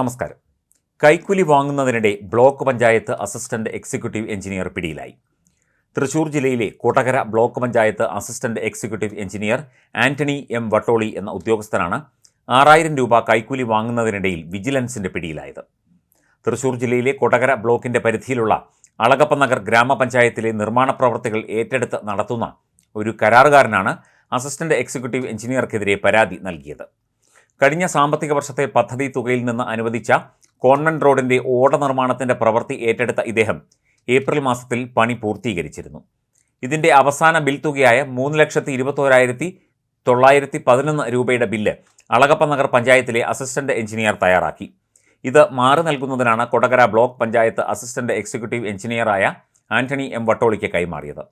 നമസ്കാരം. കൈക്കൂലി വാങ്ങുന്നതിനിടെ block panchayat assistant executive engineer പിടിയിലായി. തൃശൂർ ജില്ലയിലെ Kodakara block panchayat assistant executive engineer Antony M Vattoli എന്ന ഉദ്യോഗസ്ഥനാണ് ആറായിരം രൂപ കൈക്കൂലി വാങ്ങുന്നതിനിടയിൽ വിജിലൻസിന്റെ പിടിയിലായത്. തൃശൂർ ജില്ലയിലെ കൊടകര ബ്ലോക്കിന്റെ പരിധിയിലുള്ള അളകപ്പ നഗർ ഗ്രാമപഞ്ചായത്തിലെ നിർമ്മാണ പ്രവർത്തികൾ ഏറ്റെടുത്ത് നടത്തുന്ന ഒരു കരാറുകാരനാണ് അസിസ്റ്റന്റ് എക്സിക്യൂട്ടീവ് എഞ്ചിനീയർക്കെതിരെ പരാതി നൽകിയത്. കഴിഞ്ഞ സാമ്പത്തിക വർഷത്തെ പദ്ധതി തുകയിൽ നിന്ന് അനുവദിച്ച കോൺവെന്റ് റോഡിന്റെ ഓട നിർമ്മാണത്തിന്റെ പ്രവൃത്തി ഏറ്റെടുത്ത ഇദ്ദേഹം ഏപ്രിൽ മാസത്തിൽ പണി പൂർത്തീകരിച്ചിരുന്നു. ഇതിന്റെ അവസാന ബിൽ തുകയായ മൂന്ന് ലക്ഷത്തി ഇരുപത്തോരായിരത്തി തൊള്ളായിരത്തി പതിനൊന്ന് രൂപയുടെ ബില്ല് അളകപ്പ നഗർ പഞ്ചായത്തിലെ അസിസ്റ്റന്റ് എഞ്ചിനീയർ തയ്യാറാക്കി. ഇത് മാറി നൽകുന്നതിനാണ് Kodakara block panchayat assistant executive എഞ്ചിനീയറായ Antony M വട്ടോളിക്ക് കൈമാറിയത്.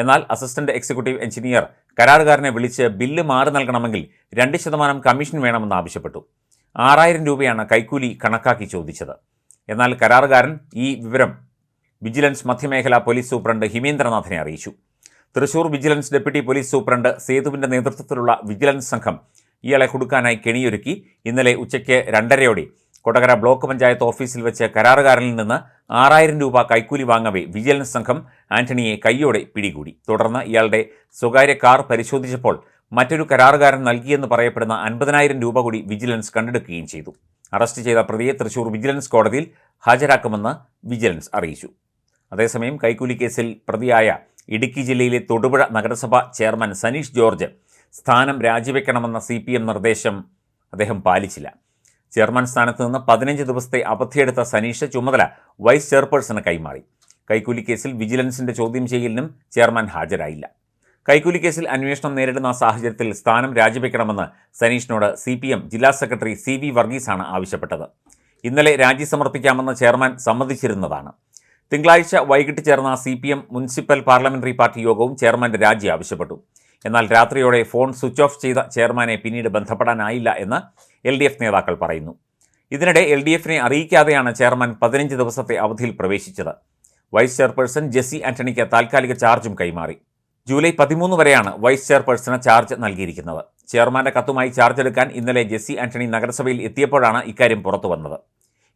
എന്നാൽ അസിസ്റ്റന്റ് എക്സിക്യൂട്ടീവ് എഞ്ചിനീയർ കരാറുകാരനെ വിളിച്ച് ബില്ല് മാറി നൽകണമെങ്കിൽ രണ്ട് ശതമാനം കമ്മീഷൻ വേണമെന്ന് ആവശ്യപ്പെട്ടു. ആറായിരം രൂപയാണ് കൈക്കൂലി കണക്കാക്കി ചോദിച്ചത്. എന്നാൽ കരാറുകാരൻ ഈ വിവരം വിജിലൻസ് മധ്യമേഖലാ പോലീസ് സൂപ്രണ്ട് ഹിമേന്ദ്രനാഥിനെ അറിയിച്ചു. Thrissur vigilance deputy police superintendent സേതുവിന്റെ നേതൃത്വത്തിലുള്ള വിജിലൻസ് സംഘം ഇയാളെ കൊടുക്കാനായി കെണിയൊരുക്കി. ഇന്നലെ ഉച്ചയ്ക്ക് രണ്ടരയോടെ കൊടകര ബ്ലോക്ക് പഞ്ചായത്ത് ഓഫീസിൽ വെച്ച് കരാറുകാരനിൽ നിന്ന് ആറായിരം രൂപ കൈക്കൂലി വാങ്ങവേ വിജിലൻസ് സംഘം ആന്റണിയെ കൈയോടെ പിടികൂടി. തുടർന്ന് ഇയാളുടെ സ്വകാര്യ കാർ പരിശോധിച്ചപ്പോൾ മറ്റൊരു കരാറുകാരൻ നൽകിയെന്ന് പറയപ്പെടുന്ന അൻപതിനായിരം രൂപ കൂടി വിജിലൻസ് കണ്ടെടുക്കുകയും ചെയ്തു. അറസ്റ്റ് ചെയ്ത പ്രതിയെ തൃശൂർ വിജിലൻസ് കോടതിയിൽ ഹാജരാക്കുമെന്ന് വിജിലൻസ് അറിയിച്ചു. അതേസമയം കൈക്കൂലി കേസിൽ പ്രതിയായ ഇടുക്കി ജില്ലയിലെ തൊടുപുഴ നഗരസഭാ ചെയർമാൻ സനീഷ് ജോർജ് സ്ഥാനം രാജിവെക്കണമെന്ന സി നിർദ്ദേശം അദ്ദേഹം പാലിച്ചില്ല. ചെയർമാൻ സ്ഥാനത്ത് നിന്ന് പതിനഞ്ച് ദിവസത്തെ അവധിയെടുത്ത സനീഷ് ചുമതല വൈസ് ചെയർപേഴ്സണ് കൈമാറി. കൈക്കൂലി കേസിൽ വിജിലൻസിന്റെ ചോദ്യം ചെയ്യലിനും ചെയർമാൻ ഹാജരായില്ല. കൈക്കൂലി കേസിൽ അന്വേഷണം നേരിടുന്ന സാഹചര്യത്തിൽ സ്ഥാനം രാജിവെക്കണമെന്ന് സനീഷിനോട് സി പി എം ജില്ലാ സെക്രട്ടറി സി വി വർഗീസാണ് ആവശ്യപ്പെട്ടത്. ഇന്നലെ രാജി സമർപ്പിക്കാമെന്ന് ചെയർമാൻ സമ്മതിച്ചിരുന്നതാണ്. തിങ്കളാഴ്ച വൈകിട്ട് ചേർന്ന C P M municipal parliamentary party യോഗവും ചെയർമാന്റെ രാജി ആവശ്യപ്പെട്ടു. എന്നാൽ രാത്രിയോടെ ഫോൺ സ്വിച്ച് ഓഫ് ചെയ്ത ചെയർമാനെ പിന്നീട് ബന്ധപ്പെടാനായില്ല എന്ന് എൽ ഡി എഫ് നേതാക്കൾ പറയുന്നു. ഇതിനിടെ എൽ ഡി എഫിനെ അറിയിക്കാതെയാണ് ചെയർമാൻ പതിനഞ്ച് ദിവസത്തെ അവധിയിൽ പ്രവേശിച്ചത്. വൈസ് ചെയർപേഴ്സൺ ജെസ്സി ആന്റണിക്ക് താൽക്കാലിക ചാർജും കൈമാറി. ജൂലൈ പതിമൂന്ന് വരെയാണ് വൈസ് ചെയർപേഴ്സണ് ചാർജ് നൽകിയിരിക്കുന്നത്. ചെയർമാന്റെ കത്തുമായി ചാർജ് എടുക്കാൻ ഇന്നലെ ജെസ്സി ആന്റണി നഗരസഭയിൽ എത്തിയപ്പോഴാണ് ഇക്കാര്യം പുറത്തു വന്നത്.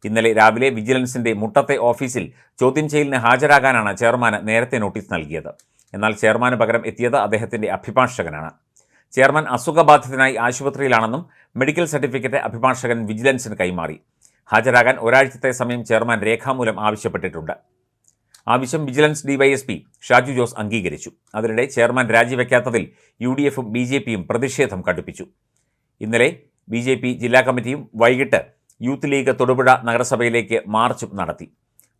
ഇന്നലെ രാവിലെ വിജിലൻസിന്റെ മുട്ടത്തെ ഓഫീസിൽ ചോദ്യം ചെയ്യലിന് ഹാജരാകാനാണ് ചെയർമാന് നേരത്തെ നോട്ടീസ് നൽകിയത്. എന്നാൽ ചെയർമാന് പകരം എത്തിയത് അദ്ദേഹത്തിന്റെ അഭിഭാഷകനാണ്. ചെയർമാൻ അസുഖബാധിതനായി ആശുപത്രിയിലാണെന്നും മെഡിക്കൽ സർട്ടിഫിക്കറ്റ് അഭിഭാഷകൻ വിജിലൻസിന് കൈമാറി. ഹാജരാകാൻ ഒരാഴ്ചത്തെ സമയം ചെയർമാൻ രേഖാമൂലം ആവശ്യപ്പെട്ടിട്ടുണ്ട്. ആവശ്യം വിജിലൻസ് ഡിവൈഎസ്പി ഷാജു ജോസ് അംഗീകരിച്ചു. അതിനിടെ ചെയർമാൻ രാജിവെക്കാത്തതിൽ യു ഡി എഫും ബി ജെ പിയും പ്രതിഷേധം കടുപ്പിച്ചു. ഇന്നലെ ബി ജെ പി ജില്ലാ കമ്മിറ്റിയും വൈകിട്ട് യൂത്ത് ലീഗ് തൊടുപുഴ നഗരസഭയിലേക്ക് മാർച്ചും നടത്തി.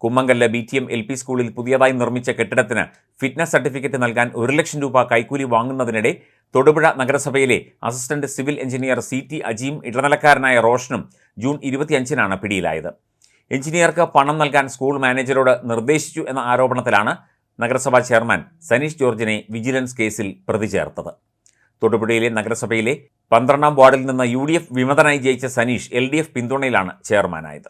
Kummankallu B T M L P സ്കൂളിൽ പുതിയതായി നിർമ്മിച്ച കെട്ടിടത്തിന് ഫിറ്റ്നസ് സർട്ടിഫിക്കറ്റ് നൽകാൻ ഒരു ലക്ഷം രൂപ കൈക്കൂലി വാങ്ങുന്നതിനിടെ തൊടുപുഴ നഗരസഭയിലെ assistant civil engineer C T Ajeem ഇടനിലക്കാരനായ റോഷനും ജൂൺ ഇരുപത്തിയഞ്ചിനാണ് പിടിയിലായത്. എഞ്ചിനീയർക്ക് പണം നൽകാൻ സ്കൂൾ മാനേജരോട് നിർദ്ദേശിച്ചു എന്ന ആരോപണത്തിലാണ് നഗരസഭാ ചെയർമാൻ സനീഷ് ജോർജിനെ വിജിലൻസ് കേസിൽ പ്രതി ചേർത്തത്. തൊടുപുഴയിലെ നഗരസഭയിലെ പന്ത്രണ്ടാം വാർഡിൽ നിന്ന് യു ഡി എഫ് വിമതനായി ജയിച്ച സനീഷ് എൽ ഡി എഫ് പിന്തുണയിലാണ് ചെയർമാനായത്.